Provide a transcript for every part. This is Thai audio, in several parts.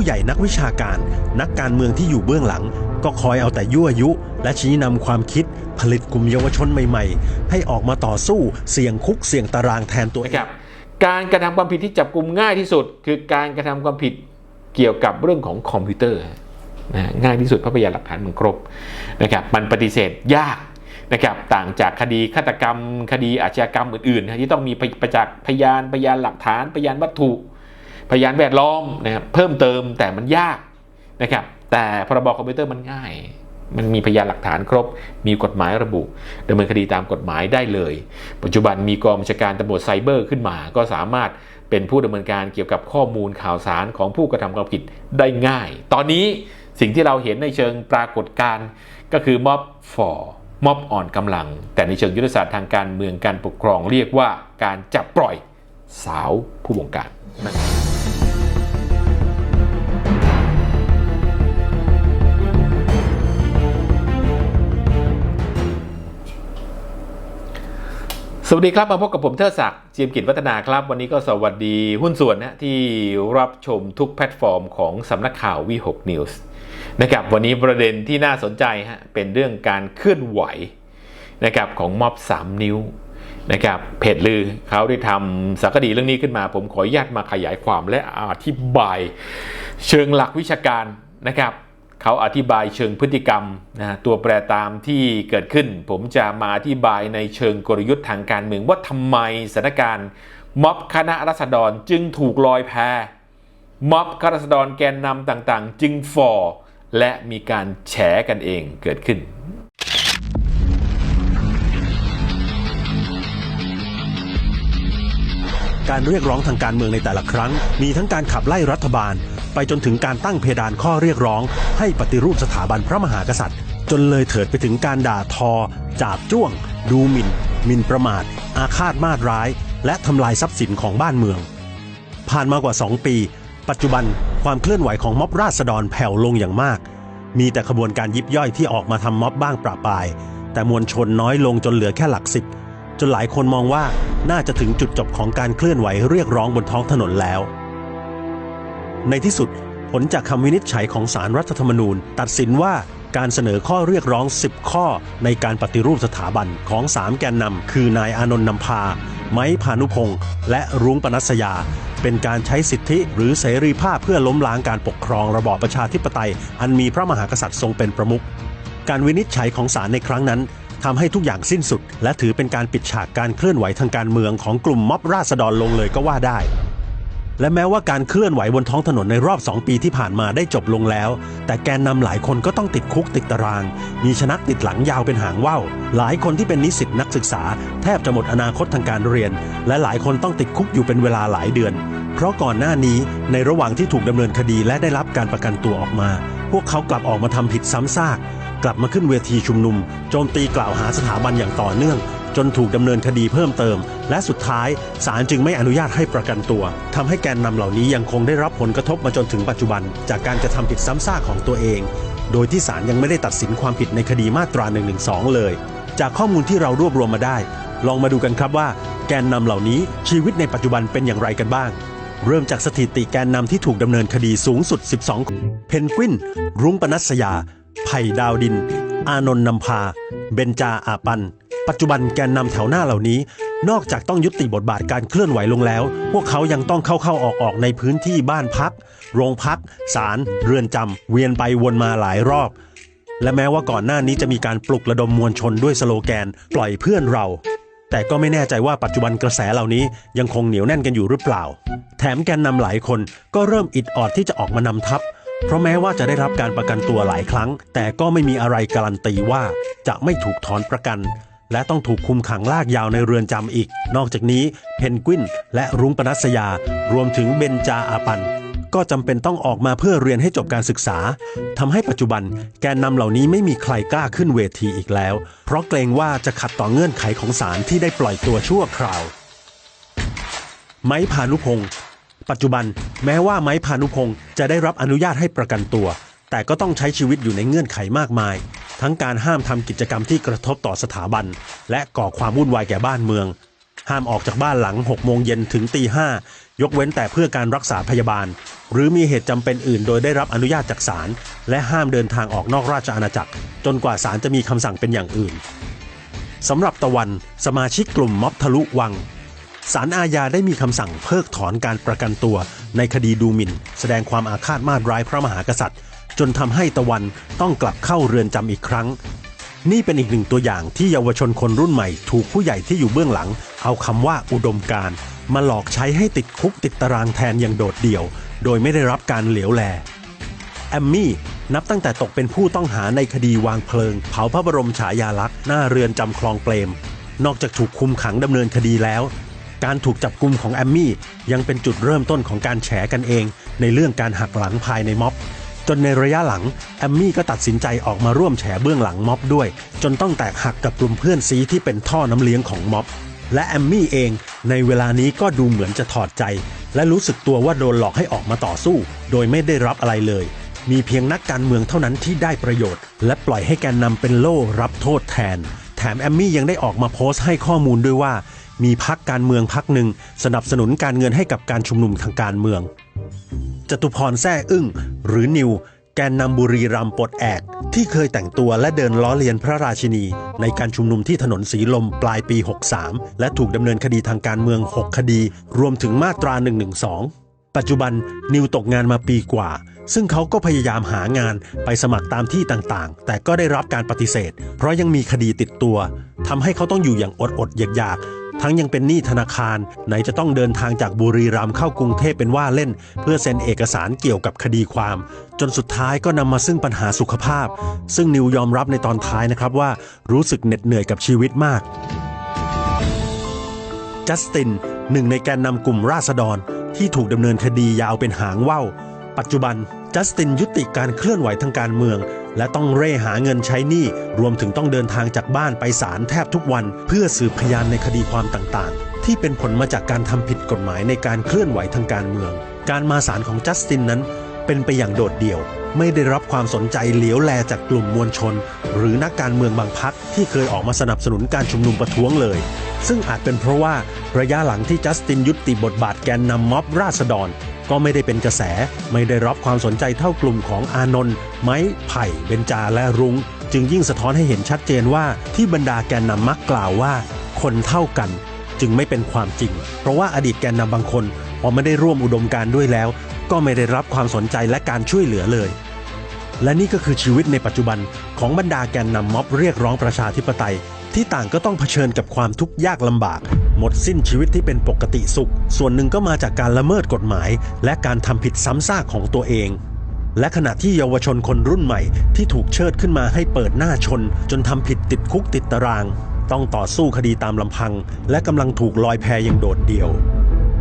ผู้ใหญ่นักวิชาการ นักการเมืองที่อยู่เบื้องหลัง ก็คอยเอาแต่ยั่วยุ และชี้นำความคิดผลิตกลุ่มเยาวชนใหม่ๆ ให้ออกมาต่อสู้เสี่ยงคุกเสี่ยงตารางแทนตัวเองนะครับการกระทำความผิดที่จับกลุ่มง่ายที่สุด คือการกระทำความผิดเกี่ยวกับเรื่องของคอมพิวเตอร์นะง่ายที่สุดเพราะพยานหลักฐานมันครบนะครับมันปฏิเสธยากนะครับต่างจากคดีฆาตกรรม คดีอาชญากรรมอื่นๆ ที่ต้องมีประจักษ์พยานพยานหลักฐานพยานวัตถุ พยานแวดล้อมนะครับเพิ่มเติมแต่มันยากนะครับ แต่พรบคอมพิวเตอร์มันง่าย มันมีพยานหลักฐานครบ มีกฎหมายระบุดำเนินคดีตามกฎหมายได้เลย ปัจจุบันมีกองบัญชาการตำรวจไซเบอร์ขึ้นมา ก็สามารถเป็นผู้ดำเนินการเกี่ยวกับข้อมูลข่าวสารของผู้กระทำความผิดได้ง่าย ตอนนี้สิ่งที่เราเห็นในเชิงปรากฏการณ์ก็คือม็อบฟอร์ม็อบอ่อนกำลัง แต่ในเชิงยุทธศาสตร์ทางการเมืองการปกครองเรียกว่าการจับปล่อยสาวผู้บงการนั่นเอง สวัสดีครับ มาพบกับผมเทิดศักดิ์เจียมกิจวัฒนาครับ วันนี้ก็สวัสดีหุ้นส่วนนะที่รับชมทุกแพลตฟอร์มของสำนักข่าววี6 News นะครับวันนี้ประเด็นที่น่าสนใจฮะเป็นเรื่องการเคลื่อนไหวนะครับของม็อบ 3 นิ้วนะครับเพจลือเขาได้ทำสารคดีเรื่องนี้ขึ้นมา ผมขออนุญาตมาขยายความและอธิบาย เชิงหลักวิชาการนะครับ เขาอธิบายเชิงพฤติกรรมนะตัวแปรตามที่เกิดขึ้น ผมจะมาอธิบายในเชิงกลยุทธ์ทางการเมืองว่าทำไมสถานการณ์ม็อบคณะรัษฎรจึงถูกลอยแพม็อบคณะรัษฎรแกนนำต่างๆ จึงฟอและมีการแฉกันเองเกิดขึ้นการเรียกร้องทางการเมืองในแต่ละครั้ง มีทั้งการขับไล่รัฐบาล ไปจนถึงการตั้งเพดานข้อเรียกร้อง ให้ปฏิรูปสถาบันพระมหากษัตริย์ จนเลยเถิดไปถึงการด่าทอ จาบจ้วง ดูหมิ่นหมิ่นประมาท อาฆาตมาตร้าย และทำลายทรัพย์สินของบ้านเมือง ผ่านมากว่า 2 ปี ปัจจุบันความเคลื่อนไหวของม็อบราษฎรแผ่วลงอย่างมาก มีแต่ขบวนการยิบย่อยที่ออกมาทำม็อบบ้างประปราย แต่มวลชนน้อยลงจนเหลือแค่หลักสิบจนหลายคนมองว่าน่าจะถึงจุดจบของการเคลื่อนไหวเรียกร้องบนท้องถนนแล้ว ในที่สุดผลจากคำวินิจฉัยของสารรัฐธรรมนูญ ตัดสินว่าการเสนอข้อเรียกร้อง 10 ข้อในการปฏิรูปสถาบันของ 3 แกนนำคือนายอานนท์นำพา ไม้พานุพงศ์และรุ้งปนัสยา เป็นการใช้สิทธิหรือเสรีภาพเพื่อล้มล้างการปกครองระบอบประชาธิปไตย อันมีพระมหากษัตริย์ทรงเป็นประมุขการวินิจฉัยของศาลในครั้งนั้นทำให้ทุกอย่างสิ้นสุด และถือเป็นการปิดฉากการเคลื่อนไหวทางการเมืองของกลุ่มม็อบราษฎรลงเลยก็ว่าได้ และแม้ว่าการเคลื่อนไหวบนท้องถนนในรอบ 2 ปีที่ผ่านมาได้จบลงแล้ว แต่แกนนำหลายคนก็ต้องติดคุกติดตาราง มีชนักติดหลังยาวเป็นหางว่าวหลายคนที่เป็นนิสิตนักศึกษา แทบจะหมดอนาคตทางการเรียน และหลายคนต้องติดคุกอยู่เป็นเวลาหลายเดือน เพราะก่อนหน้านี้ในระหว่างที่ถูกดำเนินคดีและได้รับการประกันตัวออกมา พวกเขากลับออกมาทำผิดซ้ำซากกลับมาขึ้นเวทีชุมนุมโจมตีกล่าวหาสถาบันอย่างต่อเนื่อง จนถูกดำเนินคดีเพิ่มเติม และสุดท้ายศาลจึงไม่อนุญาตให้ประกันตัวทำให้แกนนำเหล่านี้ยังคงได้รับผลกระทบมาจนถึงปัจจุบัน จากการกระทำผิดซ้ำซากของตัวเอง โดยที่ศาลยังไม่ได้ตัดสินความผิดในคดีมาตรา1นึเลย จากข้อมูลที่เรารวบรวมมาได้ ลองมาดูกันครับว่า แกนนำเหล่านี้ชีวิตในปัจจุบันเป็นอย่างไรกันบ้างเริ่มจากสถิติแกนนำที่ถูกดำเนินคดีสูงสุด 12 เพนกวิน รุ้งปนัสยา ไผ่ดาวดิน อานนท์นำพา เบนจาอาปัน ปัจจุบันแกนนำแถวหน้าเหล่านี้ นอกจากต้องยุติบทบาทการเคลื่อนไหวลงแล้ว พวกเขายังต้องเข้าๆออกๆในพื้นที่บ้านพัก โรงพักศาลเรือนจำเวียนไปวนมาหลายรอบ และแม้ว่าก่อนหน้านี้จะมีการปลุกระดมมวลชนด้วยสโลแกน ปล่อยเพื่อนเรา แต่ก็ไม่แน่ใจว่าปัจจุบันกระแสเหล่านี้ยังคงเหนียวแน่นกันอยู่หรือเปล่า แถมแกนนำหลายคนก็เริ่มอิดออดที่จะออกมานำทัพเพราะแม้ว่าจะได้รับการประกันตัวหลายครั้ง แต่ก็ไม่มีอะไรการันตีว่าจะไม่ถูกถอนประกัน และต้องถูกคุมขังลากยาวในเรือนจำอีก นอกจากนี้เพนกวินและรุ้งปนัสยา รวมถึงเบนจาอาปัน ก็จำเป็นต้องออกมาเพื่อเรียนให้จบการศึกษาทำให้ปัจจุบันแกนนำเหล่านี้ไม่มีใครกล้าขึ้นเวทีอีกแล้ว เพราะเกรงว่าจะขัดต่อเงื่อนไขของศาลที่ได้ปล่อยตัวชั่วคราว ไม้พานุพงศ์ปัจจุบันแม้ว่าไม้พานุพงศ์จะได้รับอนุญาตให้ประกันตัว แต่ก็ต้องใช้ชีวิตอยู่ในเงื่อนไขมากมาย ทั้งการห้ามทำกิจกรรมที่กระทบต่อสถาบัน และก่อความวุ่นวายแก่บ้านเมือง ห้ามออกจากบ้านหลัง 6 โมงเย็นถึงตีห้ายกเว้นแต่เพื่อการรักษาพยาบาล หรือมีเหตุจำเป็นอื่นโดยได้รับอนุญาตจากศาลและห้ามเดินทางออกนอกราชอาณาจักร จนกว่าศาลจะมีคำสั่งเป็นอย่างอื่นสำหรับตะวันสมาชิกกลุ่มม็อบทะลุวังศาลอาญาได้มีคำสั่งเพิกถอนการประกันตัว ในคดีดูหมิ่น แสดงความอาฆาตมาตร้ายพระมหากษัตริย์ จนทำให้ตะวันต้องกลับเข้าเรือนจำอีกครั้ง นี่เป็นอีกหนึ่งตัวอย่างที่เยาวชนคนรุ่นใหม่ ถูกผู้ใหญ่ที่อยู่เบื้องหลัง เอาคำว่าอุดมการมาหลอกใช้ให้ติดคุกติดตารางแทนอย่างโดดเดี่ยว โดยไม่ได้รับการเหลียวแลแอมมี่นับตั้งแต่ตกเป็นผู้ต้องหาในคดีวางเพลิง เผาพระบรมฉายาลักษณ์หน้าเรือนจำคลองเปรม นอกจากถูกคุมขังดำเนินคดีแล้ว การถูกจับกลุมของแอมมี่ยังเป็นจุดเริ่มต้นของการแฉกันเอง ในเรื่องการหักหลังภายในม็อบ จนในระยะหลังแอมมี่ก็ตัดสินใจออกมาร่วมแฉเบื้องหลังม็อบด้วย จนต้องแตกหักกับกลุ่มเพื่อนซีที่เป็นท่อน้ำเลี้ยงของม็อบ และแอมมี่เองในเวลานี้ก็ดูเหมือนจะถอดใจ และรู้สึกตัวว่าโดนหลอกให้ออกมาต่อสู้ โดยไม่ได้รับอะไรเลย มีเพียงนักการเมืองเท่านั้นที่ได้ประโยชน์ และปล่อยให้แกนนำเป็นโล่รับโทษแทน แถมแอมมี่ยังได้ออกมาโพสต์ให้ข้อมูลด้วยว่า มีพักการเมืองพักหนึ่งสนับสนุนการเงินให้กับการชุมนุมทางการเมือง จตุพรแซ่อึ้ง หรือนิว แกนนำบุรีรัมปลดแอก ที่เคยแต่งตัวและเดินล้อเลียนพระราชินี ในการชุมนุมที่ถนนสีลมปลายปี 63 และถูกดำเนินคดีทางการเมือง 6 คดี รวมถึงมาตรา 112 ปัจจุบันนิวตกงานมาปีกว่า ซึ่งเขาก็พยายามหางานไปสมัครตามที่ต่างๆ แต่ก็ได้รับการปฏิเสธ เพราะยังมีคดีติดตัวทำให้เขาต้องอยู่อย่างอดอดๆอยากๆ ทั้งยังเป็นหนี้ธนาคาร ไหนจะต้องเดินทางจากบุรีรัมย์เข้ากรุงเทพเป็นว่าเล่น เพื่อเซ็นเอกสารเกี่ยวกับคดีความ จนสุดท้ายก็นำมาซึ่งปัญหาสุขภาพ ซึ่งนิวยอมรับในตอนท้ายนะครับว่ารู้สึกเหน็ดเหนื่อยกับชีวิตมาก จัสตินหนึ่งในแกนนำกลุ่มราษฎร ที่ถูกดำเนินคดียาวเป็นหางว่าวปัจจุบันจัสตินยุติการเคลื่อนไหวทางการเมือง และต้องเร่หาเงินใช้หนี้รวมถึงต้องเดินทางจากบ้านไปศาลแทบทุกวัน เพื่อสืบพยานในคดีความต่างๆ ที่เป็นผลมาจากการทำผิดกฎหมายในการเคลื่อนไหวทางการเมือง การมาศาลของจัสตินนั้น เป็นไปอย่างโดดเดี่ยว ไม่ได้รับความสนใจเหลียวแลจากกลุ่มมวลชน หรือนักการเมืองบางพรรคที่เคยออกมาสนับสนุนการชุมนุมประท้วงเลย ซึ่งอาจเป็นเพราะว่าระยะหลังที่จัสตินยุติบทบาทแกนนำม็อบราษฎร ก็ไม่ได้เป็นกระแส ไม่ได้รับความสนใจเท่ากลุ่มของอานนท์ไม้ไผ่เบญจาและรุง้ง จึงยิ่งสะท้อนให้เห็นชัดเจนว่าที่บรรดาแกนนำมักกล่าวว่า คนเท่ากันจึงไม่เป็นความจริง เพราะว่าอดีตแกนนำบางคนพอไม่ได้ร่วมอุดมการด้วยแล้ว ก็ไม่ได้รับความสนใจและการช่วยเหลือเลย และนี่ก็คือชีวิตในปัจจุบันของบรรดาแกนนำม็อบเรียกร้องประชาธิปไตย ที่ต่างก็ต้องเผชิญกับความทุกข์ยากลำบาก หมดสิ้นชีวิตที่เป็นปกติสุข ส่วนหนึ่งก็มาจากการละเมิดกฎหมาย และการทำผิดซ้ำซากของตัวเอง และขณะที่เยาวชนคนรุ่นใหม่ที่ถูกเชิดขึ้นมาให้เปิดหน้าชน จนทำผิดติดคุกติดตาราง ต้องต่อสู้คดีตามลำพัง และกำลังถูกลอยแพอย่างโดดเดี่ยว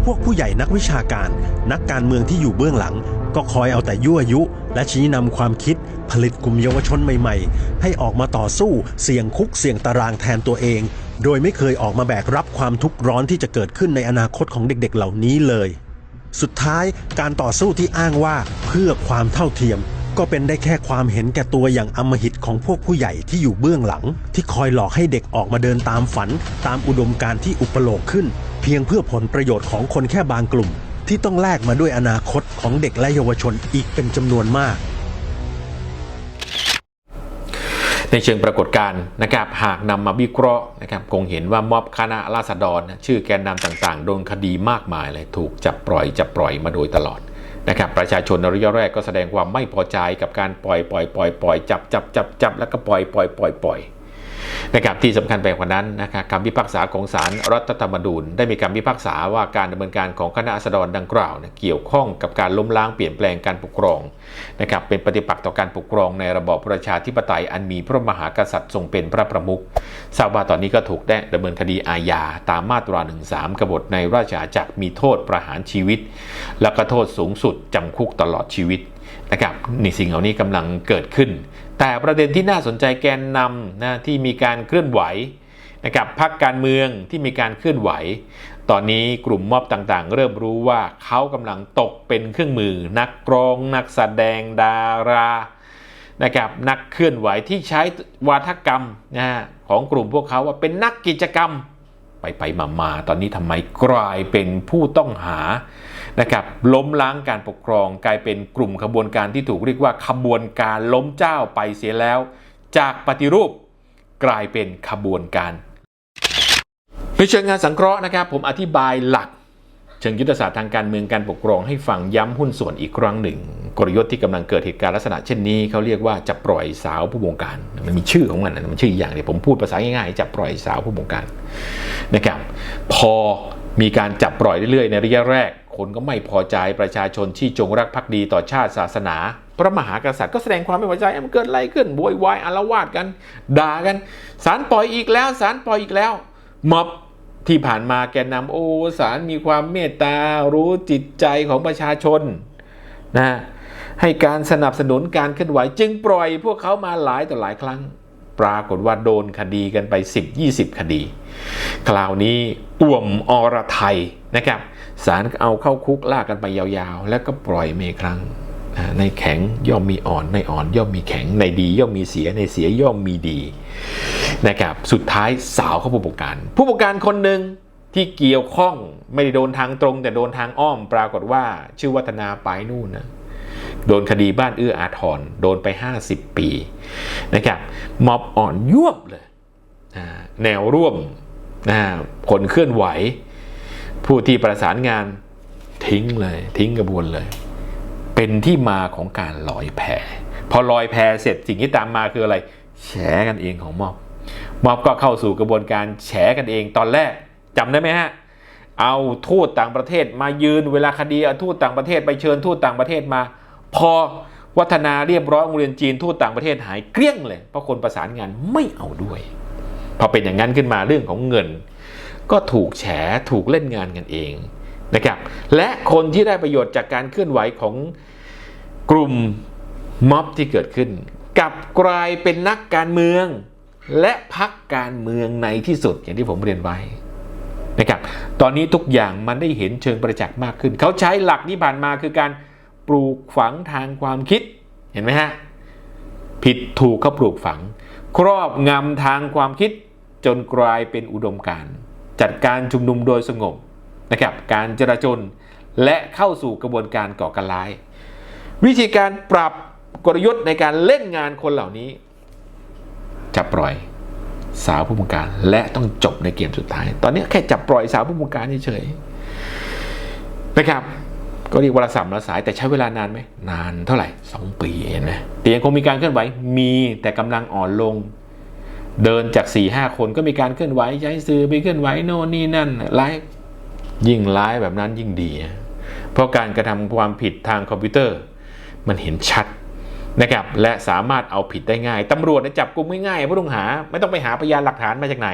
วกผู้ใหญ่นักวิชาการ นักการเมืองที่อยู่เบื้องหลัง ก็คอยเอาแต่ยั่วยุ และชี้นำความคิด ผลิตกลุ่มเยาวชนใหม่ๆ ให้ออกมาต่อสู้เสี่ยงคุกเสี่ยงตารางแทนตัวเอง โดยไม่เคยออกมาแบกรับความทุกข์ร้อนที่จะเกิดขึ้นในอนาคตของเด็กๆ เหล่านี้เลย สุดท้ายการต่อสู้ที่อ้างว่าเพื่อความเท่าเทียม ก็เป็นได้แค่ความเห็นแก่ตัวอย่างอำมหิตของพวกผู้ใหญ่ที่อยู่เบื้องหลัง ที่คอยหลอกให้เด็กออกมาเดินตามฝัน ตามอุดมการณ์ที่อุปโลกขึ้น เพียงเพื่อผลประโยชน์ของคนแค่บางกลุ่ม ที่ต้องแลกมาด้วยอนาคตของเด็กและเยาวชนอีกเป็นจำนวนมาก ในเชิงปรากฏการณ์นะครับหากนำมาวิเคราะห์นะครับคงเห็นว่าม็อบคณะราษฎร ชื่อแกนนำต่างๆโดนคดีมากมายเลยถูกจับปล่อยจับปล่อยมาโดยตลอด นะครับประชาชนในระยะแรกก็แสดงความไม่พอใจกับการปล่อยปล่อยปล่อยปล่อยจับจับจับจับแล้วก็ปล่อยปล่อยปล่อยปล่อย นะครับที่สำคัญไปกว่านั้นนะครับคำพิพากษาของศาลรัฐธรรมนูญได้มีคำพิพากษาว่าการดำเนินการของคณะราษฎรดังกล่าวเนี่ยเกี่ยวข้องกับการล้มล้างเปลี่ยนแปลงการปกครองนะครับเป็นปฏิปักษ์ต่อการปกครองในระบอบประชาธิปไตยอันมีพระมหากษัตริย์ทรงเป็นพระประมุขทราบว่าตอนนี้ก็ถูกได้ดำเนินคดีอาญาตามมาตรา13กบฏในราชอาณาจักรมีโทษประหารชีวิต แล้วก็โทษสูงสุดจำคุกตลอดชีวิต นะครับนี่สิ่งเหล่านี้กำลังเกิดขึ้น แต่ประเด็นที่น่าสนใจแกนนำนะที่มีการเคลื่อนไหวนะครับพรรคการเมืองที่มีการเคลื่อนไหว ตอนนี้กลุ่มม็อบต่างๆ เริ่มรู้ว่าเขากำลังตกเป็นเครื่องมือ นักกรอง นักแสดงดารานะครับนักเคลื่อนไหวที่ใช้วาทกรรมนะฮะของกลุ่มพวกเขาว่าเป็นนักกิจกรรม ไปไปมามาตอนนี้ทำไมกลายเป็นผู้ต้องหา นะครับล้มล้างการปกครองกลายเป็นกลุ่มขบวนการที่ถูกเรียกว่าขบวนการล้มเจ้าไปเสียแล้ว จากปฏิรูปกลายเป็นขบวนการในเชิงงานสังเคราะห์นะครับ ผมอธิบายหลัก เชิงยุทธศาสตร์ทางการเมืองการปกครองให้ฟังย้ำหุ้นส่วนอีกครั้งหนึ่ง กลยุทธ์ที่กำลังเกิดเหตุการณ์ลักษณะเช่นนี้เขาเรียกว่าจะปล่อยสาวผู้บงการ มันมีชื่อของมันนะมันชื่ออีกอย่างเดียวผมพูดภาษาง่ายๆจะปล่อยสาวผู้บงการนะครับพอ มีการจับปล่อยเรื่อยๆ ในระยะแรก คนก็ไม่พอใจประชาชนที่จงรักภักดีต่อชาติศาสนา พระมหากษัตริย์ก็แสดงความไม่พอใจมันเกิดอะไรขึ้นโวยวายอาละวาดกัน ด่ากันศาลปล่อยอีกแล้วศาลปล่อยอีกแล้วม็อบที่ผ่านมาแกนนำโอสารมีความเมตตารู้จิตใจของประชาชนนะให้การสนับสนุนการเคลื่อนไหวจึงปล่อยพวกเขามาหลายต่อหลายครั้ง ปรากฏว่าโดนคดีกันไป 10-20 คดี คราวนี้อ่วมอรไทยนะครับศาลเอาเข้าคุกลากกันไปยาวๆ แล้วก็ปล่อยเมครั้งในแข็งย่อมมีอ่อนในอ่อน ย่อมมีแข็งในดี ย่อมมีเสียในเสียย่อมมีดีนะครับสุดท้ายสาวเข้าผู้บงการผู้บงการคนหนึ่งที่เกี่ยวข้องไม่ได้โดนทางตรง แต่โดนทางอ้อมปรากฏว่าชื่อวัฒนาไปนู่นนะ โดนคดีบ้านเอื้ออาทรโดนไป 50 ปีนะครับม็อบอ่อนยวบเลยแนวร่วมนะคนเคลื่อนไหว ผู้ที่ประสานงานทิ้งเลย ทิ้งกระบวนเลย เป็นที่มาของการลอยแพพอลอยแพเสร็จสิ่งที่ตามมาคืออะไร แฉกันเองของม็อบม็อบก็เข้าสู่กระบวนการแฉกันเองตอนแรกจำได้ไหมฮะเอาทูตต่างประเทศมายืนเวลาคดีเอาทูตต่างประเทศไปเชิญทูตต่างประเทศมา พอวัฒนาเรียบร้อยโรงเรียนจีนทูตต่างประเทศหายเกลี้ยงเลย เพราะคนประสานงานไม่เอาด้วย พอเป็นอย่างนั้นขึ้นมาเรื่องของเงิน ก็ถูกแฉถูกเล่นงานกันเองนะครับและคนที่ได้ประโยชน์จากการเคลื่อนไหวของกลุ่มม็อบที่เกิดขึ้นกลับกลายเป็นนักการเมือง และพักการเมืองในที่สุดอย่างที่ผมเรียนไว้นะครับตอนนี้ทุกอย่างมันได้เห็นเชิงประจักษ์มากขึ้น เขาใช้หลักที่ผ่านมาคือการ ปลูกฝังทางความคิดเห็นไหมฮะผิดถูกเขาปลูกฝัง ครอบงำทางความคิดจนกลายเป็นอุดมการจัดการชุมนุมโดยสงบนะครับการจราจนและเข้าสู่กระบวนการก่อการร้าย วิธีการปรับกลยุทธ์ในการเล่นงานคนเหล่านี้จะปล่อยสาวผู้บงการและต้องจบในเกมสุดท้าย ตอนนี้แค่จับปล่อยสาวผู้บงการเฉยๆนะครับ ก็เรียกว่าละสามละสายแต่ใช้เวลานานไหมนานเท่าไหร่สองปีเห็นไหมแต่ยังคงมีการเคลื่อนไหวมีแต่กำลังอ่อนลง เดินจาก4ี่ห้าคนก็มีการเคลื่อนไหวใช้สื่อไปเคลื่อนไหวโน่นนี่นั่นไลฟ์ยิ่งไลฟ์แบบนั้นยิ่งดี เพราะการกระทำความผิดทางคอมพิวเตอร์ มันเห็นชัดนะครับและสามารถเอาผิดได้ง่ายตำรวจจับกุมง่ายๆผู้ต้องหาไม่ต้องไปหาพยานหลักฐานมาจากไหน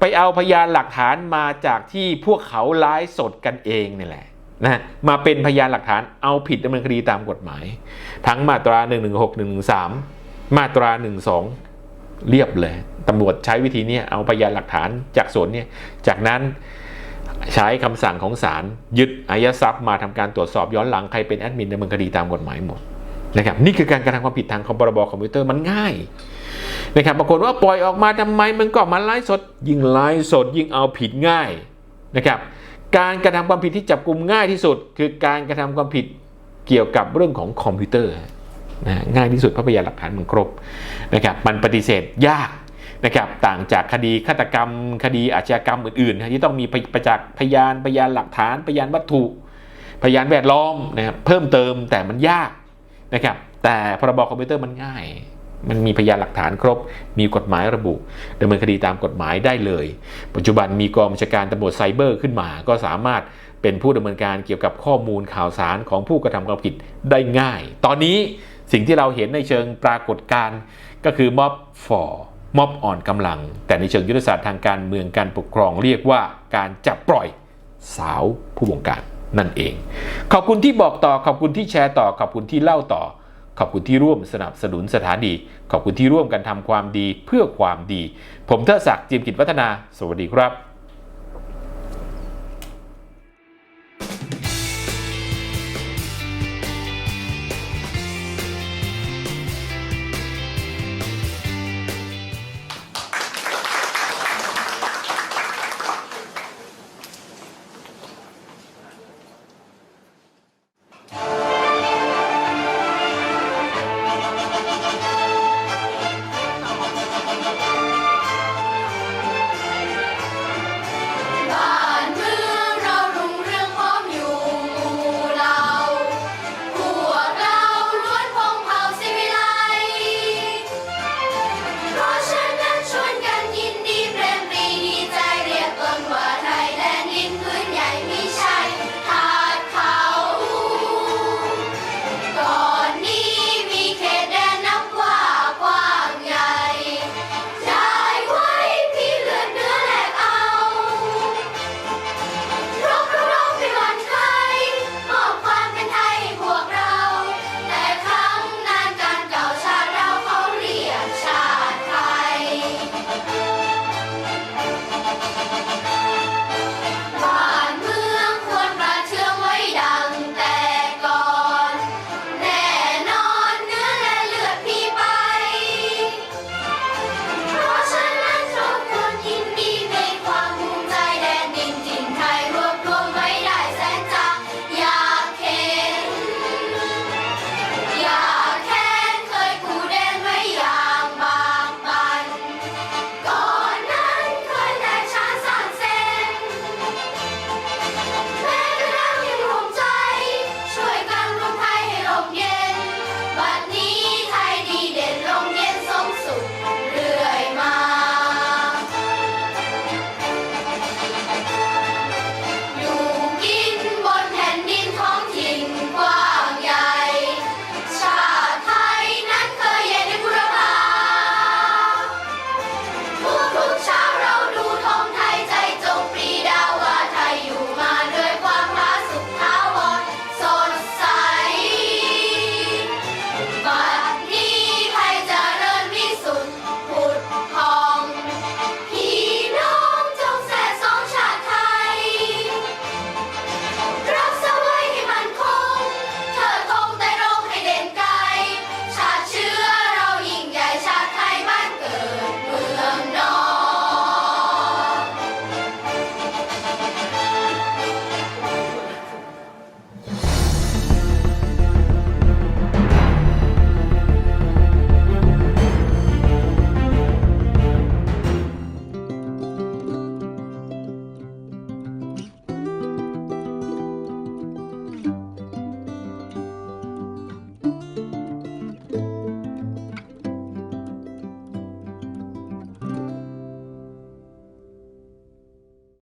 ไปเอาพยานหลักฐานมาจากที่พวกเขาไลฟ์สดกันเองนี่แหละ นะมาเป็นพยานหลักฐานเอาผิดดำเนินคดีตามกฎหมาย ทั้งมาตรา 1 1 6 1 1 3 มาตรา 1 2 เรียบเลยตำรวจใช้วิธีนี้เอาพยานหลักฐานจากส่วนนี้จากนั้นใช้คำสั่งของศาลยึดอายัดทรัพย์มาทำการตรวจสอบย้อนหลังใครเป็นแอดมินดำเนินคดีตามกฎหมายหมดนะครับนี่คือการกระทำความผิดทางคอมพรบคอมพิวเตอร์มันง่ายนะครับบางคนว่าปล่อยออกมาทำไมมันก็มาไลฟ์สด ยิ่งไลฟ์สดยิ่งเอาผิดง่ายนะครับ การกระทำความผิดที่จับกลุ่มง่ายที่สุด คือการกระทำความผิดเกี่ยวกับเรื่องของคอมพิวเตอร์นะง่ายที่สุดเพราะพยานหลักฐานมันครบนะครับมันปฏิเสธยากนะครับต่างจากคดีฆาตกรรม คดีอาชญากรรมอื่นๆ ที่ต้องมีประจักษ์พยานพยานหลักฐานพยานวัตถุ พยานแวดล้อมนะครับเพิ่มเติมแต่มันยากนะครับแต่พรบคอมพิวเตอร์มันง่าย มันมีพยานหลักฐานครบ มีกฎหมายระบุดำเนินคดีตามกฎหมายได้เลย ปัจจุบันมีกองบัญชาการตำรวจไซเบอร์ขึ้นมา ก็สามารถเป็นผู้ดำเนินการเกี่ยวกับข้อมูลข่าวสารของผู้กระทำความผิดได้ง่าย ตอนนี้สิ่งที่เราเห็นในเชิงปรากฏการณ์ก็คือม็อบฟอร์ม็อบอ่อนกำลัง แต่ในเชิงยุทธศาสตร์ทางการเมืองการปกครองเรียกว่าการจับปล่อยสาวผู้บงการนั่นเอง ขอบคุณที่บอกต่อขอบคุณที่แชร์ต่อขอบคุณที่เล่าต่อ ขอบคุณที่ร่วมสนับสนุนสถานี ขอบคุณที่ร่วมกันทำความดีเพื่อความดี ผมเทศศักดิ์จิมกิจวัฒนา สวัสดีครับ